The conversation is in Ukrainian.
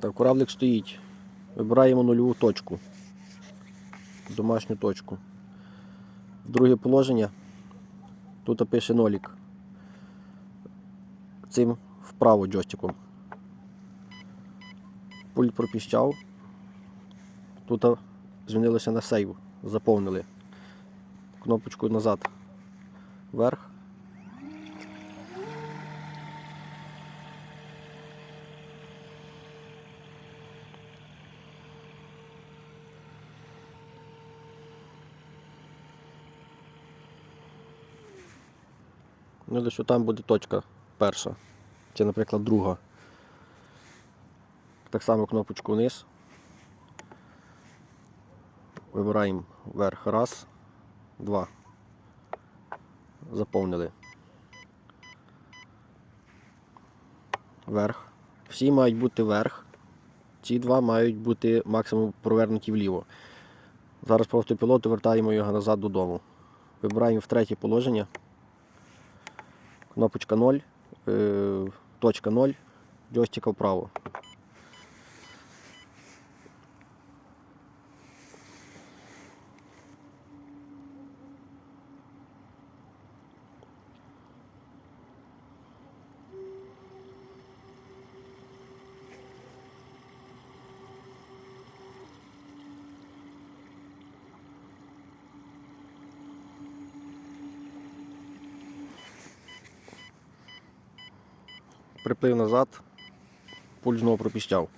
Так, кораблик стоїть. Вибираємо нульову точку. Домашню точку. Друге положення. Тут пише нолік. Цим вправо джойстиком. Пульт пропіщав. Тут змінилося на сейв. Заповнили. Кнопочку назад. Вверх. Ну, лише там буде точка перша. Чи, наприклад, друга. Так само кнопочку вниз. Вибираємо вверх. Раз, два. Заповнили. Вверх. Всі мають бути вверх. Ці два мають бути максимум провернуті вліво. Зараз по автопілоту вертаємо його назад додому. Вибираємо в третє положення. Кнопочка 0, е, точка 0, джойстика вправо. Приплив назад, пуль знову пропіщав.